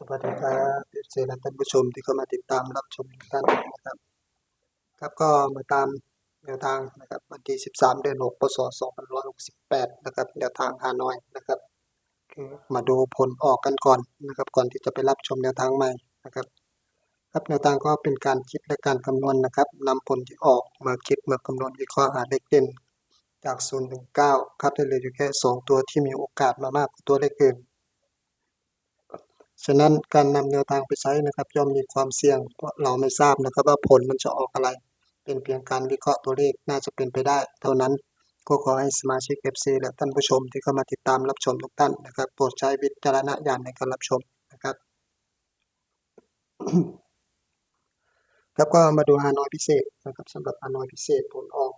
สวัสดีครับเอฟซีและท่านผู้ชมที่เข้ามาติดตามรับชมทุกท่านนะครับ ครับก็มาตามแนวทางนะครับวันที่ 13 เดือน 6 พศ 2568 นะครับแนวทางฮานอยนะครับคือมาดูผลออกกันก่อนนะครับ ก่อนที่จะไปรับชมแนวทางใหม่นะครับ ครับแนวทางก็เป็นการคิดและการคำนวณนะครับนำผลที่ออกมาคิดมาคำนวณวิเคราะห์หาเลขเด่นจาก0ถึง9ครับได้เหลยอยู่แค่ 2 ตัวที่มีโอกาสมามากกว่าตัวเลขอื่น ฉะนั้นการนำแนวทางไปใช้นะครับย่อมมีความเสี่ยงเพราะเราไม่ทราบนะครับว่าผลมันจะออกอะไร เป็นเพียงการวิเคราะห์ตัวเลขน่าจะเป็นไปได้ เท่านั้นก็ขอให้สมาชิก FC และท่านผู้ชมที่เข้ามาติดตามรับชมทุกท่านนะครับโปรดใช้วิจารณญาณในการรับชมนะครับครับก็มาดูฮานอยพิเศษนะครับสำหรับฮานอยพิเศษผลออก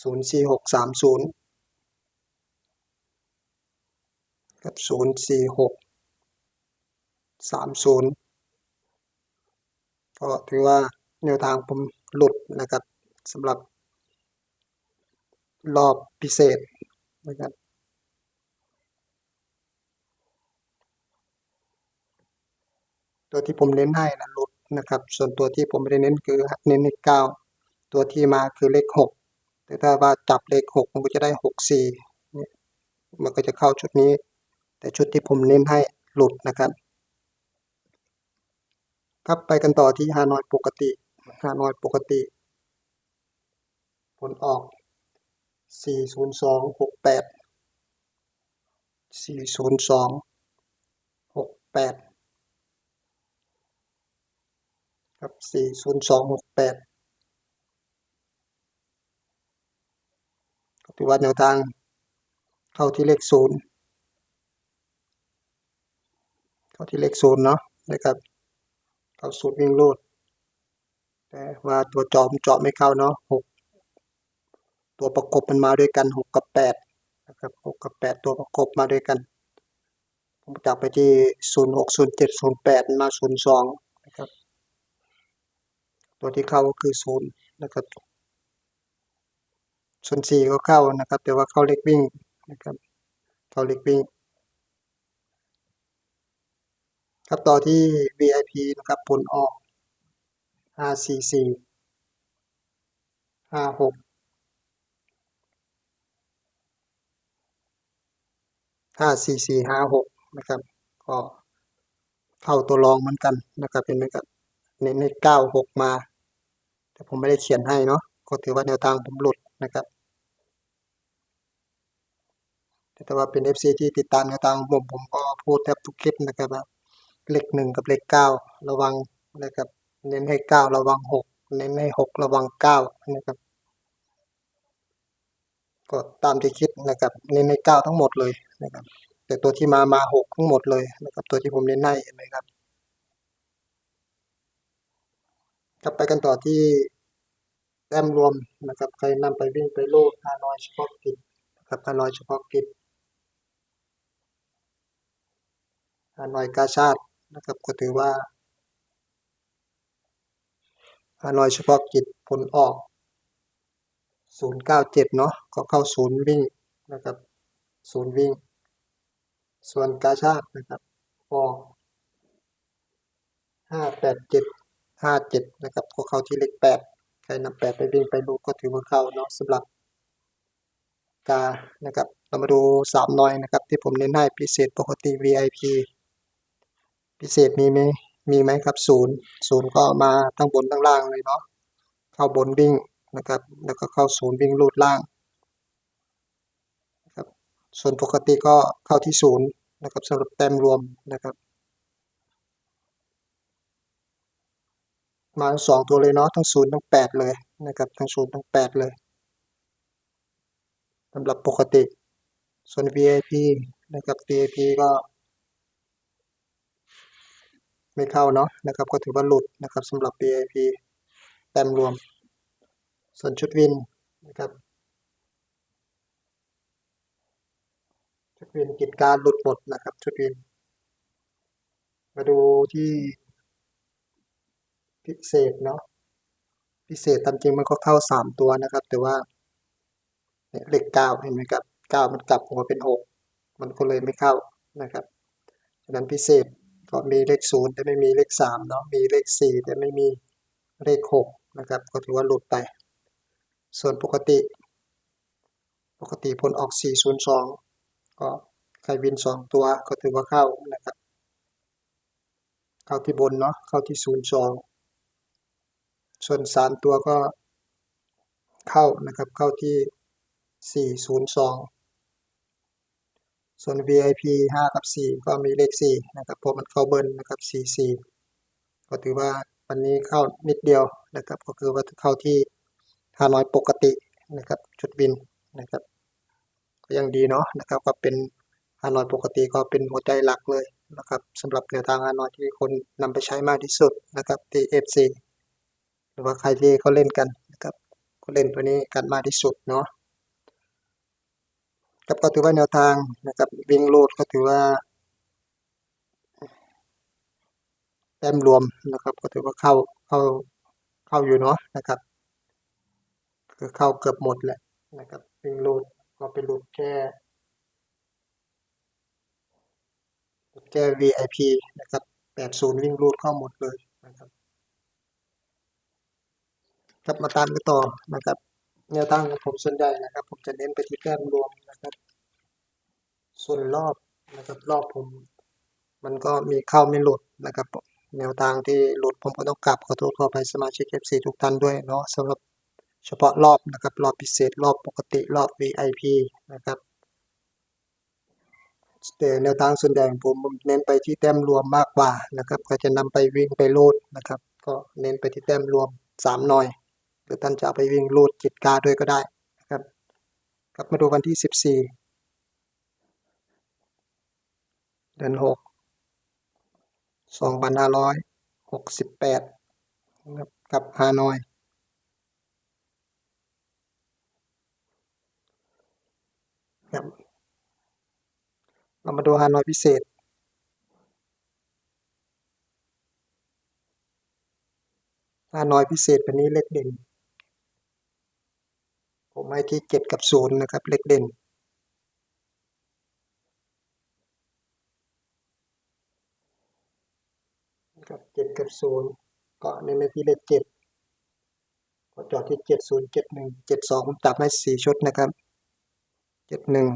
04630 กับ 046 สามศูนย์ก็ถือว่าแนวทางผมหลุดนะครับสำหรับ รอบพิเศษนะครับตัวที่ผมเน้นให้นะหลุดนะครับ ส่วนตัวที่ผมไม่ได้เน้นคือเน้นเลขเก้าตัวที่มาคือเลขหกแต่ถ้าว่าจับเลขหกมันก็จะได้หกสี่เนี่ยมันก็จะเข้าชุดนี้ แต่ชุดที่ผมเน้นให้หลุดนะครับ ครับไปกันต่อที่ฮานอยปกติฮานอยปกติ ผลออก 40268 40268 ครับ 40268ก็ถือว่าแนวทางเข้าที่เลขศูนย์เข้าที่เลขศูนย์เนาะนะครับ เข้าสูตรวิ่งรูดแต่ว่าตัวจอมเจาะไม่เข้าเนาะหกตัวประกบมันมาด้วยกันหกกับแปดนะครับหกกับแปดตัวประกบมาด้วยกัน ผมจับไปที่ศูนย์หกศูนย์เจ็ดศูนย์แปดมาศูนย์สองนะครับ ตัวที่เข้าก็คือศูนย์นะครับศูนย์สี่ก็เข้านะครับ แต่ว่าเข้าเล็กวิ่งนะครับเข้าเล็กวิ่ง ครับต่อที่ VIP นะครับ ผลออก544 56 544 56นะครับ ก็เข้าตัวรองเหมือนกันนะครับเห็นไหมครับเน้นให้96 มา แต่ผมไม่ได้เขียนให้เนาะก็ถือว่าแนวทางผมหลุดนะครับแต่ว่าเป็น FC ที่ติดตามแนวทางของผมผมก็พูดแทบทุกคลิปนะครับ เลขหนึ่งกับเลขเก้าระวังนะครับ เน้นให้เก้าระวังหกเน้นให้หกระวังเก้านะครับก็ตามที่คิดนะครับ เน้นให้เก้าทั้งหมดเลยนะครับ แต่ตัวที่มามาหกทั้งหมดเลยนะครับ ตัวที่ผมเน้นให้เห็นไหมครับกลับไปกันต่อที่แต้มรวมนะครับ ใครนำไปวิ่งไปโลดฮานอยเฉพาะกิจนะครับฮานอยเฉพาะกิจฮานอยกาชาติ นะครับก็ถือว่าฮานอยเฉพาะกิจผลออก 097 เนาะก็เข้าศูนย์วิ่งนะครับศูนย์วิ่ง ส่วนกาชาตินะครับออก587 57 นะครับก็เข้าที่เลข8ใครนำ8ไปวิ่งไปลูกก็ถือว่าเข้าเนาะสำหรับกานะครับ เรามาดู3น้อยนะครับ ที่ผมเน้นให้พิเศษปกติ VIP พิเศษมีไหมมีไหมครับศูนย์ศูนย์ก็มาทั้งบนทั้งล่างเลยเนาะเข้าบนวิ่งนะครับ แล้วก็เข้าศูนย์วิ่งลูดล่างนะครับส่วนปกติก็เข้าที่ศูนย์นะครับสำหรับแต้มรวมนะครับมาทั้งสองตัวเลยเนาะทั้งศูนย์ทั้งแปดเลยนะครับทั้งศูนย์ทั้งแปดเลยสำหรับปกติ ส่วน VIP นะครับ VIP ก็ ไม่เข้าเนาะนะครับ ก็ถือว่าหลุดนะครับสำหรับ VIP แต้มรวม ส่วนชุดวินนะครับชุดวินกิจการหลุดหมดนะครับ ชุดวิน มาดูที่พิเศษเนาะพิเศษตามจริงมันก็เข้าสามตัวนะครับ แต่ว่าเนี่ยเลขเก้าเห็นไหมครับเก้ามันกลับหัวเป็นหกมันก็เลยไม่เข้านะครับฉะนั้นพิเศษ ก็มีเลขศูนย์แต่ไม่มีเลขสามเนาะมีเลขสี่แต่ไม่มีเลขหกนะครับ ก็ถือว่าหลุดไป ส่วนปกติ ปกติผลออก 402 ก็ใครวิน 2 ตัวก็ถือว่าเข้านะครับ เข้าที่บนเนาะเข้าที่ 02 ส่วน 3 ตัวก็เข้านะครับเข้าที่ 402 ส่วน VIP 5 กับ 4 ก็มีเลข 4 นะครับเพราะมันเข้าเบิ้ลนะครับ 44 ก็ถือว่าวันนี้เข้านิดเดียวนะครับ ก็คือว่าเข้าที่500ปกตินะครับ จุดวินนะครับ ก็ยังดีเนาะนะครับ ก็เป็นฮานอยปกติก็เป็นหัวใจหลักเลยนะครับสำหรับแนวทางฮานอยที่คนนำไปใช้มากที่สุดนะครับที่ FC หรือว่าใครที่เขาเล่นกันนะครับก็เล่นตัวนี้กันมากที่สุดเนาะ ครับก็ถือว่าแนวทางนะครับวิ่งโลดก็ถือว่าแต้มรวมนะครับ ก็ถือว่าเข้าเข้าเข้าอยู่เนาะนะครับคือเข้าเกือบหมดแหละนะครับวิ่งโลดก็เป็นหลุดแค่แค่ VIP นะครับ80 วิ่งรูดเข้าหมดเลยนะครับครับมาตามกันต่อนะครับ แนวทางของผมส่วนใหญ่นะครับ ผมจะเน้นไปที่แต้มรวมนะครับ ส่วนรอบนะครับ รอบผม มันก็มีเข้าไม่หลุดนะครับ แนวทางที่หลุดผมก็ต้องกลับขอโทษขออภัยสมาชิก FC ทุกท่านด้วยเนาะสำหรับเฉพาะรอบนะครับ รอบพิเศษรอบปกติรอบ VIP นะครับแต่แนวทางส่วนใหญ่ของผมเน้นไปที่แต้มรวมมากกว่านะครับ ก็จะนำไปวิ่งไปโลดนะครับ ก็เน้นไปที่แต้มรวมสามหน่อย หรือท่านจะไปวิ่งโลดจิตกาด้วยก็ได้นะครับกลับมาดูวันที่สิบสี่เดือนหกสองพันห้าร้อยหกสิบแปดนะครับกับฮานอยครับเรามาดูฮานอยพิเศษฮานอยพิเศษวันนี้เลขเด่น ผมให้ที่เจ็ดกับศูนย์นะครับ เลขเด่น กับเจ็ดกับศูนย์ก็เน้นไปที่เลขเจ็ดก็จอดที่เจ็ดศูนย์เจ็ดหนึ่งเจ็ดสองผมจับให้สี่ชุดนะครับเจ็ดหนึ่ง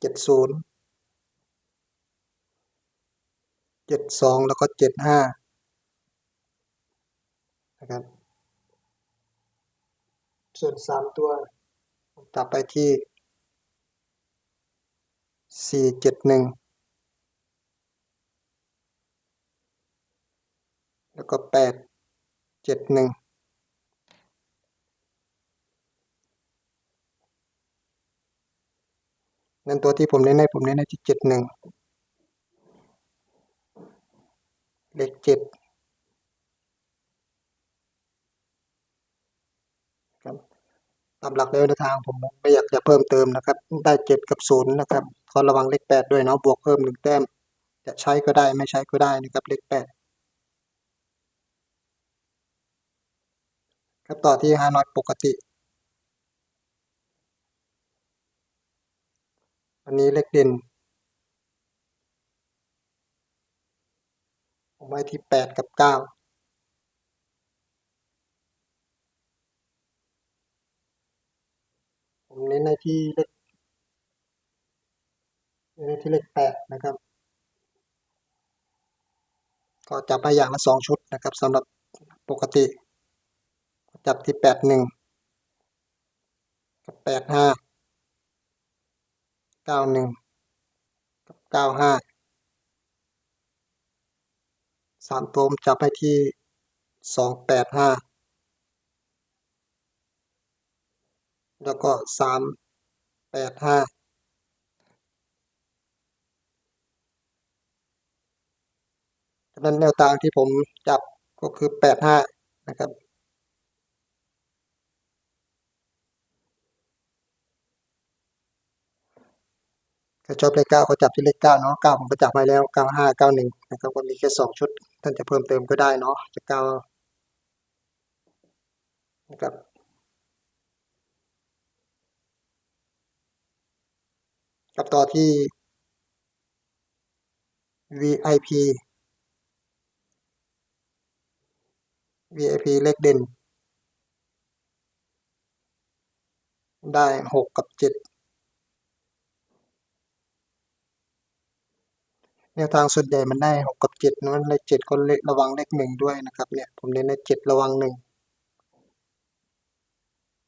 เจ็ดศูนย์เจ็ดสองแล้วก็เจ็ดห้า นะครับ ส่วนสามตัวผมจับไปที่สี่เจ็ดหนึ่งแล้วก็แปดเจ็ดหนึ่งนั่นตัวที่ผมเน้นให้ผมเน้นให้ที่เจ็ดหนึ่งเลขเจ็ด ครับตามหลักแล้วในทางผมไม่อยากจะเพิ่มเติมนะครับ ได้เจ็ดกับศูนย์นะครับขอระวังเลขแปดด้วยเนาะบวกเพิ่มหนึ่งแต้ม จะใช้ก็ได้ไม่ใช้ก็ได้นะครับเลขแปดครับต่อที่ฮานอยปกติอันนี้เลขเด่นผมไว้ที่แปดกับเก้า ผมเน้นในที่เลขเน้นที่เลขแปดนะครับ ก็จับมาอย่างละสองชุดนะครับสำหรับปกติ จับที่แปดหนึ่งกับแปดห้าเก้าหนึ่งกับเก้าห้าสามตัวจับไปที่สองแปดห้า แล้วก็สามแปดห้าฉะนั้นแนวทางที่ผมจับก็คือแปดห้านะครับถ้าชอบเลขเก้าก็จับที่เลขเก้าเนาะเก้าผมก็จับไปแล้วเก้าห้าเก้าหนึ่งนะครับก็มีแค่สองชุด ท่านจะเพิ่มเติมก็ได้เนาะจะเก้านะครับ กับต่อที่ VIP VIP เลขเด่น ได้หกกับเจ็ดแนวทางส่วนใหญ่มันได้หกกับเจ็ดนะมันเลขเจ็ดก็เลขระวังเลขหนึ่งด้วยนะครับเนี่ยผมเน้นในเจ็ดระวังหนึ่ง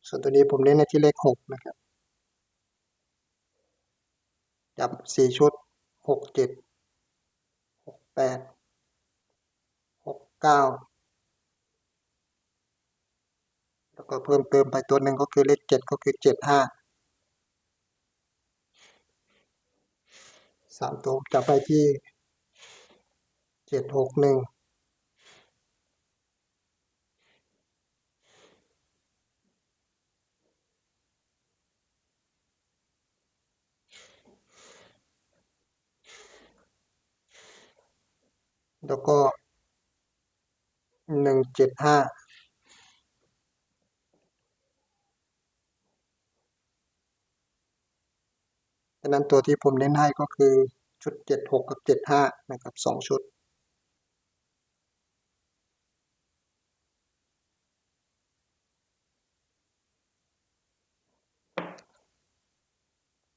ส่วนตัวนี้ผมเน้นในที่เลขหกนะครับ จับสี่ชุดหกเจ็ดหกแปดหกเก้าแล้วก็เพิ่มเติมไปตัวหนึ่งก็คือเลขเจ็ดก็คือเจ็ดห้าสามตัวจับไปที่เจ็ดหกหนึ่ง แล้วก็หนึ่งเจ็ดห้าดังนั้นตัวที่ผมเน้นให้ก็คือชุดเจ็ดหกกับเจ็ดห้านะครับสองชุด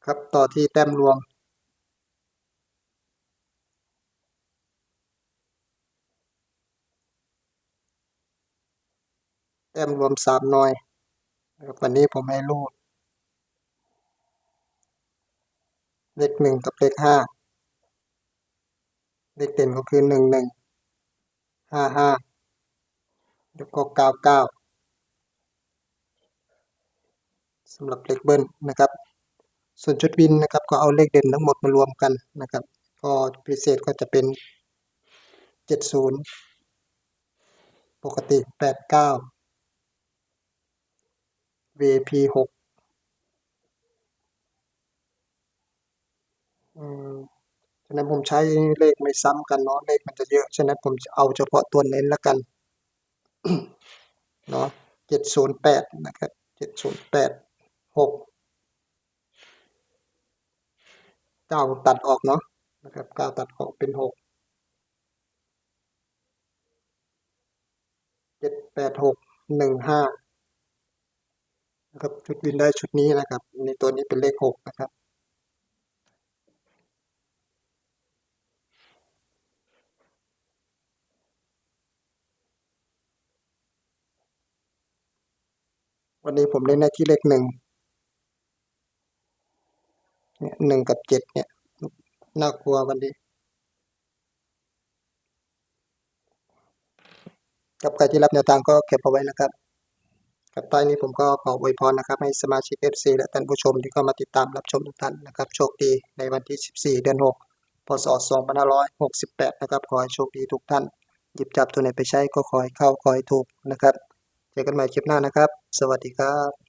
ครับต่อที่แต้มรวม ต้มรวมสามหน่วยนะครับวันนี้ผมให้รูด เลขหนึ่งกับเลขห้าเลขเด่นก็คือหนึ่งหนึ่งห้าห้าแล้วก็เก้าเก้าสำหรับเลขเบิ้ลนะครับ ส่วนชุดวินนะครับก็เอาเลขเด่นทั้งหมดมารวมกันนะครับ ก็พิเศษก็จะเป็นเจ็ดศูนย์ปกติแปดเก้า v p หกอืมฉะนั้นผมใช้เลขไม่ซ้ำกันเนาะเลขมันจะเยอะฉะนั้นผมเอาเฉพาะตัวเน้นแล้วกันเนาะเจ็ดศูนย์แปดนะครับเจ็ดศูนย์แปดหกเก้าตัดออกเนาะนะครับเก้าตัดออกเป็นหกเจ็ดแปดหกหนึ่งห้า ครับชุดวินได้ชุดนี้นะครับ ในตัวนี้เป็นเลขหกนะครับ วันนี้ผมเล่นได้ที่เลขหนึ่งเนี่ยหนึ่งกับเจ็ดเนี่ยน่ากลัววันนี้ กับใครที่รับแนวทางก็เก็บเอาไว้นะครับ กับใต้นี้ผมก็ขออวยพรนะครับให้สมาชิก FC และท่านผู้ชมที่เข้ามาติดตามรับชมทุกท่านนะครับโชคดีในวันที่ 14 เดือน 6 พศ 2568 นะครับขอให้โชคดีทุกท่าน หยิบจับตัวไหนไปใช้ก็ขอให้เข้าขอให้ถูกนะครับ เจอกันใหม่คลิปหน้านะครับ สวัสดีครับ